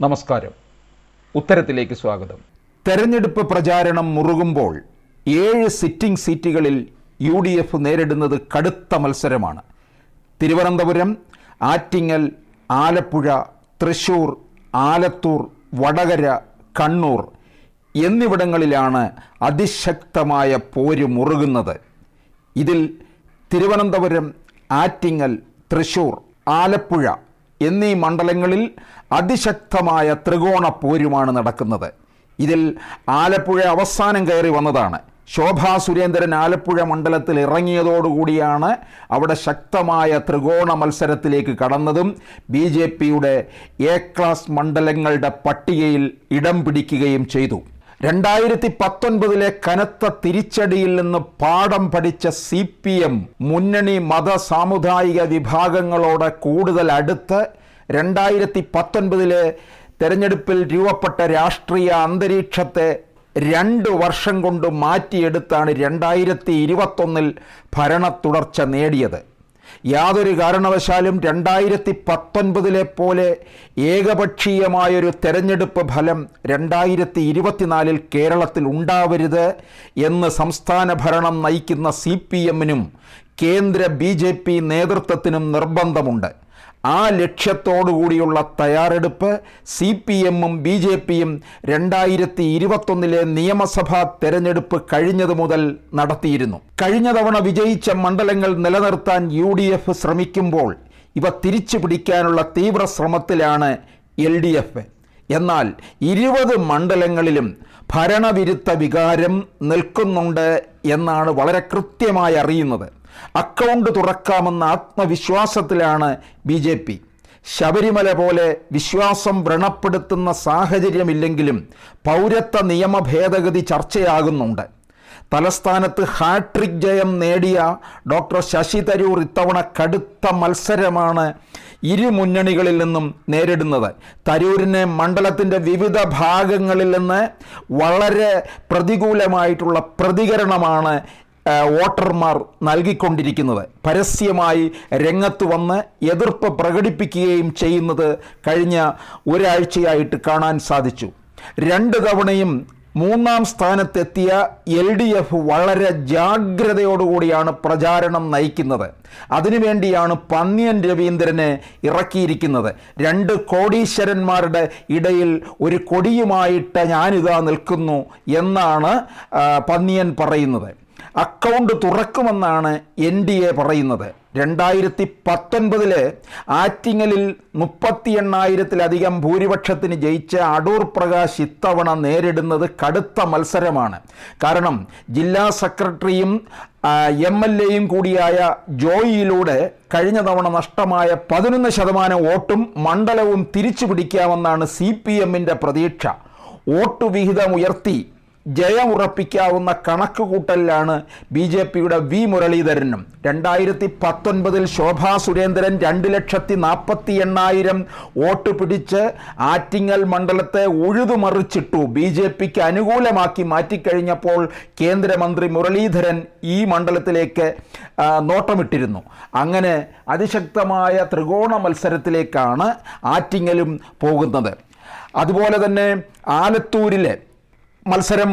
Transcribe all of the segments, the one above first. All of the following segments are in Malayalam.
നമസ്കാരം. ഉത്തരത്തിലേക്ക് സ്വാഗതം. തെരഞ്ഞെടുപ്പ് പ്രചാരണം മുറുകുമ്പോൾ ഏഴ് സിറ്റിംഗ് സീറ്റുകളിൽ യു ഡി എഫ് നേരിടുന്നത് കടുത്ത മത്സരമാണ്. തിരുവനന്തപുരം ആറ്റിങ്ങൽ ആലപ്പുഴ തൃശൂർ ആലത്തൂർ വടകര കണ്ണൂർ എന്നിവിടങ്ങളിലാണ് അതിശക്തമായ പോര് മുറുകുന്നത്. ഇതിൽ തിരുവനന്തപുരം ആറ്റിങ്ങൽ തൃശൂർ ആലപ്പുഴ എന്നീ മണ്ഡലങ്ങളിൽ അതിശക്തമായ ത്രികോണ പോരുമാണ് നടക്കുന്നത്. ഇതിൽ ആലപ്പുഴ അവസാനം കയറി വന്നതാണ്. ശോഭാ സുരേന്ദ്രൻ ആലപ്പുഴ മണ്ഡലത്തിൽ ഇറങ്ങിയതോടുകൂടിയാണ് അവിടെ ശക്തമായ ത്രികോണ മത്സരത്തിലേക്ക് കടന്നതും ബി ജെ പിയുടെ എ ക്ലാസ് മണ്ഡലങ്ങളുടെ പട്ടികയിൽ ഇടം പിടിക്കുകയും ചെയ്തു. രണ്ടായിരത്തി പത്തൊൻപതിലെ കനത്ത തിരിച്ചടിയിൽ നിന്ന് പാഠം പഠിച്ച സി പി എം മുന്നണി മത സാമുദായിക വിഭാഗങ്ങളോട് കൂടുതൽ അടുത്ത് രണ്ടായിരത്തി പത്തൊൻപതിലെ തെരഞ്ഞെടുപ്പിൽ രൂപപ്പെട്ട രാഷ്ട്രീയ അന്തരീക്ഷത്തെ രണ്ട് വർഷം കൊണ്ട് മാറ്റിയെടുത്താണ് രണ്ടായിരത്തി ഇരുപത്തൊന്നിൽ ഭരണ തുടർച്ച നേടിയത്. യാതൊരു കാരണവശാലും രണ്ടായിരത്തി പത്തൊൻപതിലെ പോലെ ഏകപക്ഷീയമായൊരു തെരഞ്ഞെടുപ്പ് ഫലം രണ്ടായിരത്തി ഇരുപത്തിനാലിൽ കേരളത്തിൽ ഉണ്ടാവരുത് എന്ന് സംസ്ഥാന ഭരണം നയിക്കുന്ന സി പി എമ്മിനും കേന്ദ്ര ബി ജെ പി നേതൃത്വത്തിനും നിർബന്ധമുണ്ട്. ആ ലക്ഷ്യത്തോടുകൂടിയുള്ള തയ്യാറെടുപ്പ് സി പി എമ്മും ബി ജെ പിയും രണ്ടായിരത്തി ഇരുപത്തൊന്നിലെ നിയമസഭാ തെരഞ്ഞെടുപ്പ് കഴിഞ്ഞതു മുതൽ നടത്തിയിരുന്നു. കഴിഞ്ഞ തവണ വിജയിച്ച മണ്ഡലങ്ങൾ നിലനിർത്താൻ യു ഡി എഫ് ശ്രമിക്കുമ്പോൾ ഇവ തിരിച്ചു പിടിക്കാനുള്ള തീവ്ര ശ്രമത്തിലാണ് എൽ ഡി എഫ്. എന്നാൽ ഇരുപത് മണ്ഡലങ്ങളിലും ഭരണവിരുദ്ധ വികാരം നിൽക്കുന്നുണ്ട് എന്നാണ് വളരെ കൃത്യമായി അറിയുന്നത്. അക്കൗണ്ട് തുറക്കാമെന്ന ആത്മവിശ്വാസത്തിലാണ് ബി ജെ പി. ശബരിമല പോലെ വിശ്വാസം വ്രണപ്പെടുത്തുന്ന സാഹചര്യമില്ലെങ്കിലും പൗരത്വ നിയമ ഭേദഗതി ചർച്ചയാകുന്നുണ്ട്. തലസ്ഥാനത്ത് ഹാട്രിക് ജയം നേടിയ ഡോക്ടർ ശശി തരൂർ ഇത്തവണ കടുത്ത മത്സരമാണ് ഇരു മുന്നണികളിൽ നിന്നും നേരിടുന്നത്. തരൂരിനെ മണ്ഡലത്തിന്റെ വിവിധ ഭാഗങ്ങളിൽ നിന്ന് വളരെ പ്രതികൂലമായിട്ടുള്ള പ്രതികരണമാണ് വോട്ടർമാർ നൽകിക്കൊണ്ടിരിക്കുന്നത്. പരസ്യമായി രംഗത്ത് വന്ന് എതിർപ്പ് പ്രകടിപ്പിക്കുകയും ചെയ്യുന്നത് കഴിഞ്ഞ ഒരാഴ്ചയായിട്ട് കാണാൻ സാധിച്ചു. രണ്ട് തവണയും മൂന്നാം സ്ഥാനത്തെത്തിയ എൽ ഡി എഫ് വളരെ ജാഗ്രതയോടുകൂടിയാണ് പ്രചാരണം നയിക്കുന്നത്. അതിനുവേണ്ടിയാണ് പന്നിയൻ രവീന്ദ്രനെ ഇറക്കിയിരിക്കുന്നത്. രണ്ട് കോടീശ്വരന്മാരുടെ ഇടയിൽ ഒരു കൊടിയുമായിട്ട് ഞാനിതാ നിൽക്കുന്നു എന്നാണ് പന്നിയൻ പറയുന്നത്. അക്കൗണ്ട് തുറക്കുമെന്നാണ് എൻ ഡി എ പറയുന്നത്. രണ്ടായിരത്തി പത്തൊൻപതിൽ ആറ്റിങ്ങലിൽ മുപ്പത്തി എണ്ണായിരത്തിലധികം ഭൂരിപക്ഷത്തിന് ജയിച്ച അടൂർ പ്രകാശ് ഇത്തവണ നേരിടുന്നത് കടുത്ത മത്സരമാണ്. കാരണം ജില്ലാ സെക്രട്ടറിയും എം എൽ എയും കൂടിയായ ജോയിയിലൂടെ കഴിഞ്ഞ തവണ നഷ്ടമായ പതിനൊന്ന് ശതമാനം വോട്ടും മണ്ഡലവും തിരിച്ചു പിടിക്കാമെന്നാണ് സി പി എമ്മിന്റെ പ്രതീക്ഷ. വോട്ട് വിഹിതം ഉയർത്തി ജയമുറപ്പിക്കാവുന്ന കണക്കുകൂട്ടലിലാണ് ബി ജെ പിയുടെ വി മുരളീധരനും. രണ്ടായിരത്തി പത്തൊൻപതിൽ ശോഭാ സുരേന്ദ്രൻ രണ്ട് ലക്ഷത്തി നാൽപ്പത്തി എണ്ണായിരം വോട്ട് പിടിച്ച് ആറ്റിങ്ങൽ മണ്ഡലത്തെ ഉഴുതുമറിച്ചിട്ടു ബി ജെ പിക്ക് അനുകൂലമാക്കി മാറ്റിക്കഴിഞ്ഞപ്പോൾ കേന്ദ്രമന്ത്രി മുരളീധരൻ ഈ മണ്ഡലത്തിലേക്ക് നോട്ടമിട്ടിരുന്നു. അങ്ങനെ അതിശക്തമായ ത്രികോണ മത്സരത്തിലേക്കാണ് ആറ്റിങ്ങലും പോകുന്നത്. അതുപോലെ തന്നെ ആലത്തൂരിലെ മത്സരം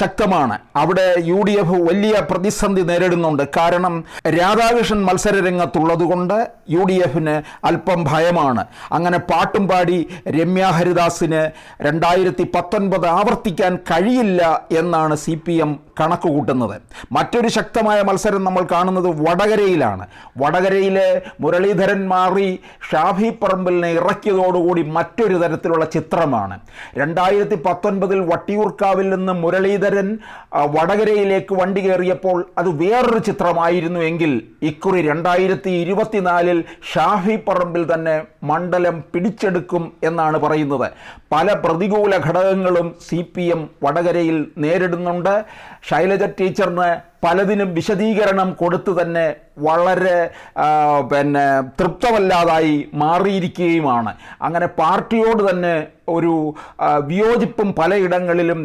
ശക്തമാണ്. അവിടെ യു ഡി എഫ് വലിയ പ്രതിസന്ധി നേരിടുന്നുണ്ട്. കാരണം രാധാകൃഷ്ണൻ മത്സര രംഗത്തുള്ളതുകൊണ്ട് യു ഡി എഫിന് അല്പം ഭയമാണ്. അങ്ങനെ പാട്ടും പാടി രമ്യ ഹരിദാസിന് രണ്ടായിരത്തി പത്തൊൻപത് ആവർത്തിക്കാൻ കഴിയില്ല എന്നാണ് സി പി എം കണക്ക് കൂട്ടുന്നത് മറ്റൊരു ശക്തമായ മത്സരം നമ്മൾ കാണുന്നത് വടകരയിലാണ്. വടകരയിലെ മുരളീധരൻ മാറി ഷാഫി പറമ്പിലിനെ ഇറക്കിയതോടുകൂടി മറ്റൊരു തരത്തിലുള്ള ചിത്രമാണ്. രണ്ടായിരത്തി പത്തൊൻപതിൽ വട്ടിയൂർക്കാവിൽ നിന്ന് മുരളീധരൻ വടകരയിലേക്ക് വണ്ടി കയറിയപ്പോൾ അത് വേറൊരു ചിത്രമായിരുന്നു എങ്കിൽ ഇക്കുറി രണ്ടായിരത്തി ഇരുപത്തിനാലിൽ ഷാഫി പറമ്പിൽ തന്നെ മണ്ഡലം പിടിച്ചെടുക്കും എന്നാണ് പറയുന്നത്. പല പ്രതികൂല ഘടകങ്ങളും സി പി എം വടകരയിൽ നേരിടുന്നുണ്ട്. ശൈലജ ടീച്ചറിന് പലതിനും വിശദീകരണം കൊടുത്തു തന്നെ വളരെ പിന്നെ തൃപ്തമല്ലാതായി മാറിയിരിക്കുകയുമാണ്. അങ്ങനെ പാർട്ടിയോട് തന്നെ ഒരു വിയോജിപ്പും പലയിടങ്ങളിലും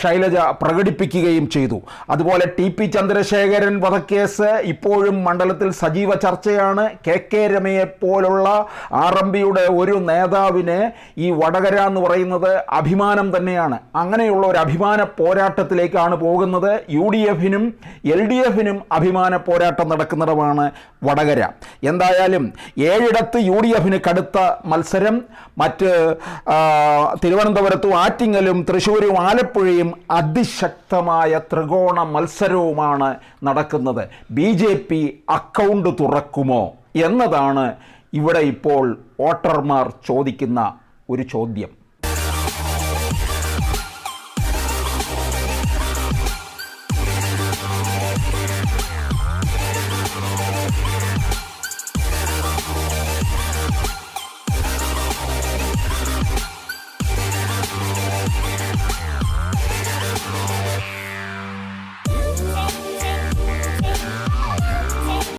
ശൈലജ പ്രകടിപ്പിക്കുകയും ചെയ്തു. അതുപോലെ ടി പി ചന്ദ്രശേഖരൻ വധക്കേസ് ഇപ്പോഴും മണ്ഡലത്തിൽ സജീവ ചർച്ചയാണ്. കെ കെ രമയെ പോലുള്ള ആർ എം പിയുടെ ഒരു നേതാവിനെ ഈ വടകര എന്ന് പറയുന്നത് അഭിമാനം തന്നെയാണ്. അങ്ങനെയുള്ള ഒരു അഭിമാന പോരാട്ടത്തിലേക്കാണ് പോകുന്നത്. യു ഡി എഫിനും എൽ ഡി എഫിനും അഭിമാന പോരാട്ടം നടക്കുന്നിടമാണ് വടകര. എന്തായാലും ഏഴിടത്ത് യു ഡി എഫിന് കടുത്ത മത്സരം മറ്റ് തിരുവനന്തപുരത്തും ആറ്റിങ്ങലും തൃശ്ശൂരും ആലപ്പുഴയും അതിശക്തമായ ത്രികോണ മത്സരവുമാണ് നടക്കുന്നത്. ബി ജെ പി അക്കൗണ്ട് തുറക്കുമോ എന്നതാണ് ഇവിടെ ഇപ്പോൾ വോട്ടർമാർ ചോദിക്കുന്ന ഒരു ചോദ്യം.